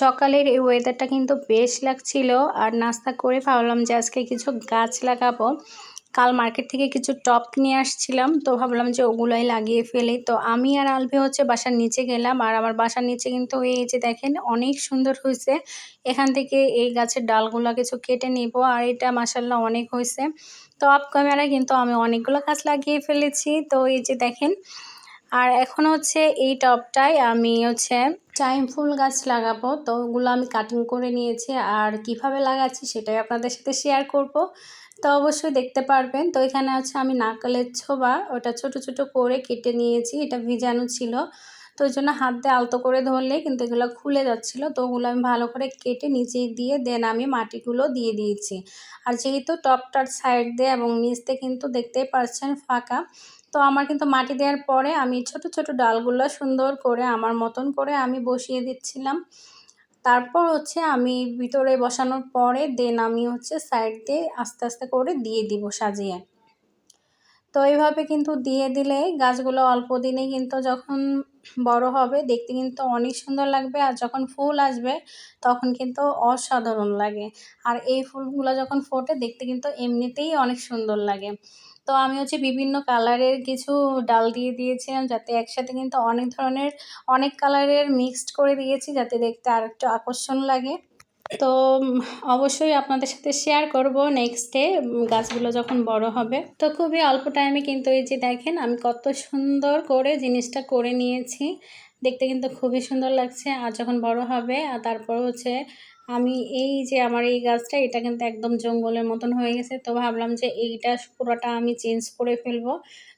সকালের এই ওয়েদারটা কিন্তু বেশ লাগছিল। আর নাস্তা করে ভাবলাম যে আজকে কিছু গাছ লাগাবো। কাল মার্কেট থেকে কিছু টপ নিয়ে আসছিলাম, তো ভাবলাম যে ওগুলোই লাগিয়ে ফেলি। তো আমি আর আলভি হচ্ছে বাসার নিচে গেলাম, আর আমার বাসার নিচে কিন্তু এই যে দেখেন, অনেক সুন্দর হয়েছে। এখান থেকে এই গাছের ডালগুলো কিছু কেটে নিব, আর এটা মাসাল্লাহ অনেক হয়েছে। তো অফ ক্যামেরায় কিন্তু আমি অনেকগুলো গাছ লাগিয়ে ফেলেছি, তো এই যে দেখেন। আর এখন হচ্ছে এই টপটায় আমি হচ্ছে টাইম ফুল গাছ লাগাবো। তো ওগুলো আমি কাটিং করে নিয়েছি আর কীভাবে লাগাচ্ছি সেটাই আপনাদের সাথে শেয়ার করব। তো অবশ্যই দেখতে পারবেন। তো এখানে আছে আমি নারকেলের ছোবা, ওটা ছোট ছোট করে কেটে নিয়েছি। এটা ভিজানো ছিল। তো ওই জন্য হাত দিয়ে আলতো করে ধরলে কিন্তু এগুলো খুলে যাচ্ছিল। তো ওগুলো আমি ভালো করে কেটে নিচে দিয়ে দেন আমি মাটিগুলো দিয়ে দিয়েছি। আর যেহেতু টপটার সাইড দিয়ে এবং নিচতে কিন্তু দেখতেই পাচ্ছেন ফাঁকা তো আমার কিন্তু মাটি দেওয়ার পরে আমি ছোট ছোট ডালগুলো সুন্দর করে আমার মতন করে আমি বসিয়ে দিচ্ছিলাম। তারপর হচ্ছে আমি ভিতরে বসানোর পরে দেন আমি হচ্ছে সাইড দিয়ে আস্তে আস্তে করে দিয়ে দিব সাজিয়ে। তো এইভাবে কিন্তু দিয়ে দিলে গাছগুলো অল্প দিনে কিন্তু যখন বড় হবে, দেখতে কিন্তু অনেক সুন্দর লাগবে আর যখন ফুল আসবে তখন কিন্তু অসাধারণ লাগে। আর এই ফুলগুলো যখন ফোটে দেখতে কিন্তু এমনিতেই অনেক সুন্দর লাগে। তো আমি হচ্ছে বিভিন্ন কালারের কিছু ডাল দিয়ে দিয়েছিলাম যাতে একসাথে কিন্তু অনেক ধরনের, অনেক কালারের মিক্সড করে দিয়েছি যাতে দেখতে আর একটু আকর্ষণ লাগে। তো অবশ্যই আপনাদের সাথে শেয়ার করব নেক্সটে গাছগুলো যখন বড় হবে। তো খুবই অল্প টাইমে কিন্তু এই যে দেখেন, আমি কত সুন্দর করে জিনিসটা করে নিয়েছি। দেখতে কিন্তু খুবই সুন্দর লাগছে। আর যখন বড় হবে, আর তারপর হচ্ছে আমি এই যে আমার এই গাছটা, এটা কিন্তু একদম জঙ্গলের মতন হয়ে গেছে। তো ভাবলাম যে এইটা পুরোটা আমি চেঞ্জ করে ফেলব।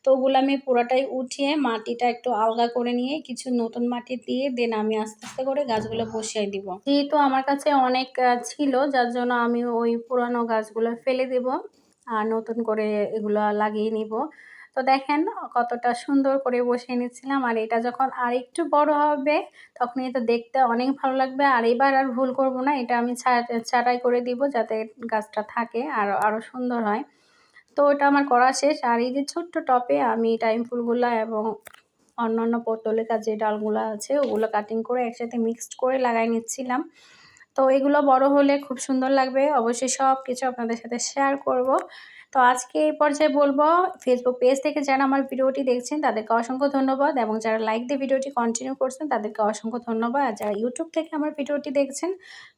তো ওগুলো আমি পুরোটাই উঠিয়ে মাটিটা একটু আলগা করে নিয়ে কিছু নতুন মাটি দিয়ে দেন আমি আস্তে আস্তে করে গাছগুলো বসিয়ে দিব। যেহেতু আমার কাছে অনেক ছিল, যার জন্য আমি ওই পুরানো গাছগুলো ফেলে দেব আর নতুন করে এগুলো লাগিয়ে নিব। তো দেখেন কতটা সুন্দর করে বসিয়ে নিচ্ছিলাম। আর এটা যখন আর একটু বড় হবে, তখন এটা দেখতে অনেক ভালো লাগবে। আর এবার আর ভুল করব না, এটা আমি ছাটাই করে দিব যাতে গাছটা থাকে আর আরও সুন্দর হয়। তো ওটা আমার করা শেষ। আর এই যে ছোট্ট টপে আমি টাইম ফুলগুলো এবং অন্যান্য পটলের যে ডালগুলো আছে, ওগুলো কাটিং করে একসাথে মিক্সড করে লাগাই নিচ্ছিলাম। তো এগুলো বড় হলে খুব সুন্দর লাগবে। অবশ্যই সব কিছু আপনাদের সাথে শেয়ার করব। তো আজকে এই পর্যায়ে বলব ফেসবুক পেজ থেকে যারা আমার ভিডিওটি দেখছেন, তাদেরকে অসংখ্য ধন্যবাদ এবং যারা লাইক দিয়ে ভিডিওটি কন্টিনিউ করছেন, তাদেরকে অসংখ্য ধন্যবাদ। আর যারা ইউটিউব থেকে আমার ভিডিওটি দেখছেন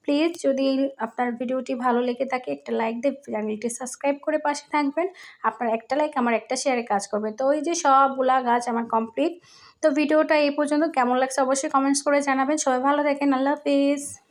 প্লিজ যদি আপনার ভিডিওটি ভালো লেগে থাকে, একটা লাইক দিয়ে চ্যানেলটি সাবস্ক্রাইব করে পাশে থাকবেন। আপনার একটা লাইক আমার একটা শেয়ারে কাজ করবে। তো ওই যে সবগুলা গাছ আমার কমপ্লিট তো ভিডিওটা এই পর্যন্ত কেমন লাগছে অবশ্যই কমেন্টস করে জানাবেন। সবাই ভালো দেখেন আল্লাহ হাফিজ।